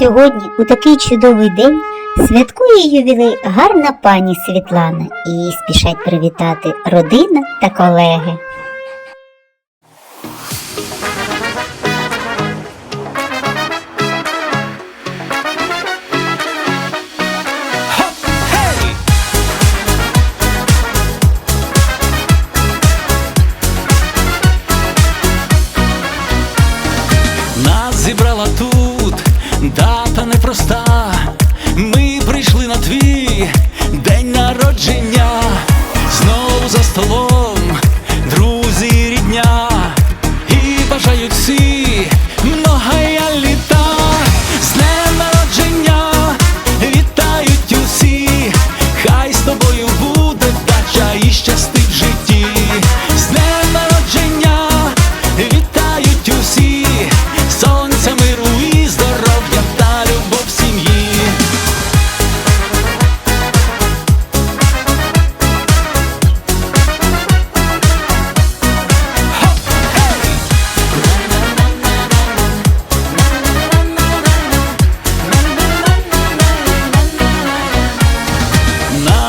сьогодні, у такий чудовий день, святкує ювілей гарна пані Світлана і її спішать привітати родина та колеги. День народження.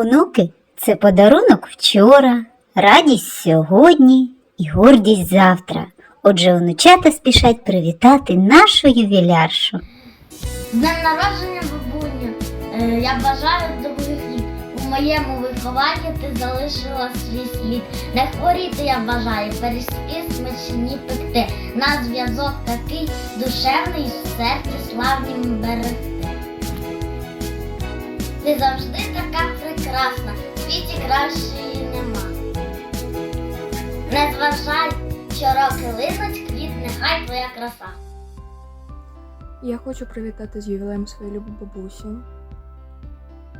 Онуки це подарунок вчора, радість сьогодні і гордість завтра. Отже, онучата спішать привітати нашу ювіляршу. З днем народження, бабуню! Е, Я бажаю довгих літ. У моєму вихованні ти залишила свій слід. Не хворіти я бажаю, пиріжки смачні пекти. На зв'язок такий душевний в серці славнім берегти. Ти завжди прекрасна, в світі кращої нема. Не зважай, що роки линуть, квітне, хай твоя краса. Я хочу привітати з ювілеєм свою любу бабусю.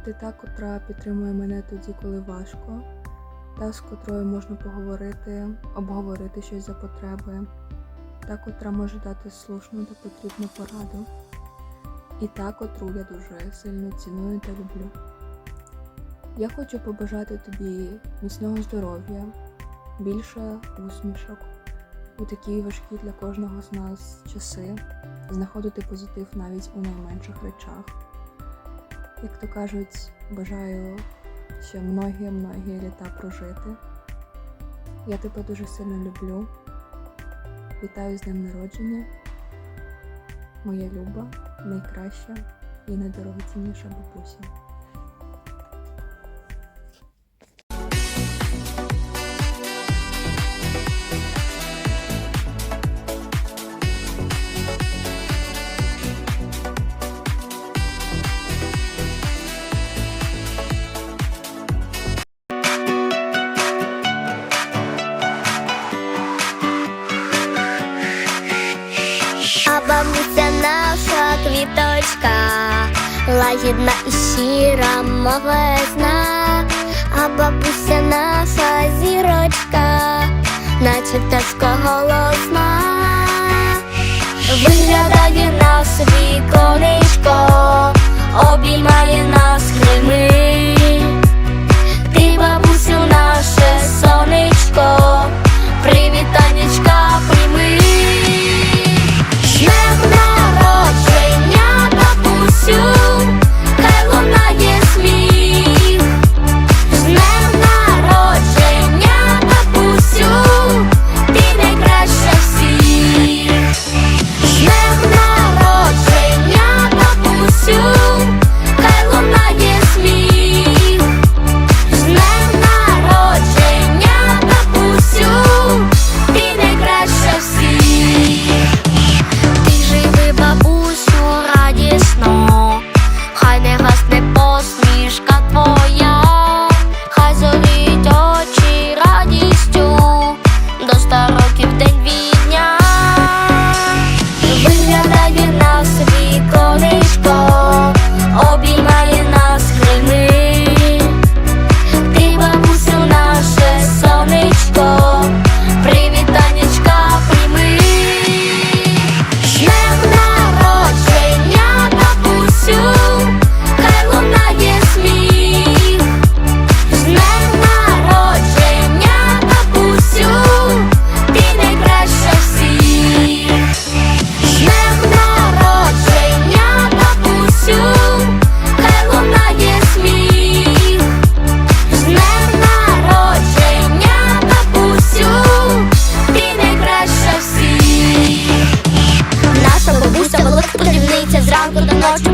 Ти та, котра підтримує мене тоді, коли важко, та з котрою можна поговорити, обговорити щось за потреби, та, котра може дати слушну та потрібну пораду, і та, котру я дуже сильно ціную та люблю. Я хочу побажати тобі міцного здоров'я, більше усмішок у такі важкі для кожного з нас часи знаходити позитив навіть у найменших речах. Як то кажуть, бажаю ще многі-многі літа прожити. Я тебе дуже сильно люблю. Вітаю з днем народження. Моя люба, найкраща і найдорогоцінніша бабуся. дочка, лагідна і щира, мовесна, а бабуся наша зірочка, наче пташка голосна, виглядає на віконечко, обіймає нас хрими, ти бабуся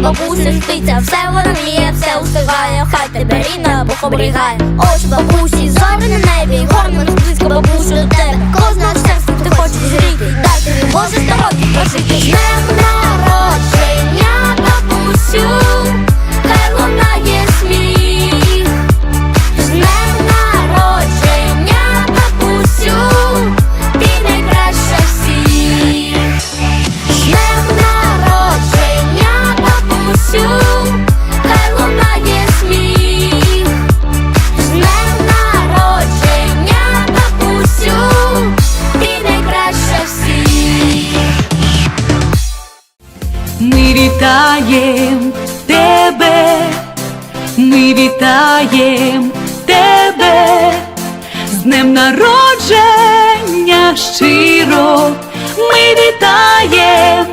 бабуся спиться, все вона все устигає, хай тебе рідна, Бог оберігає Ось бабусі зорі не вітаєм тебе, ми вітаєм тебе, з днем народження щиро, ми вітаєм.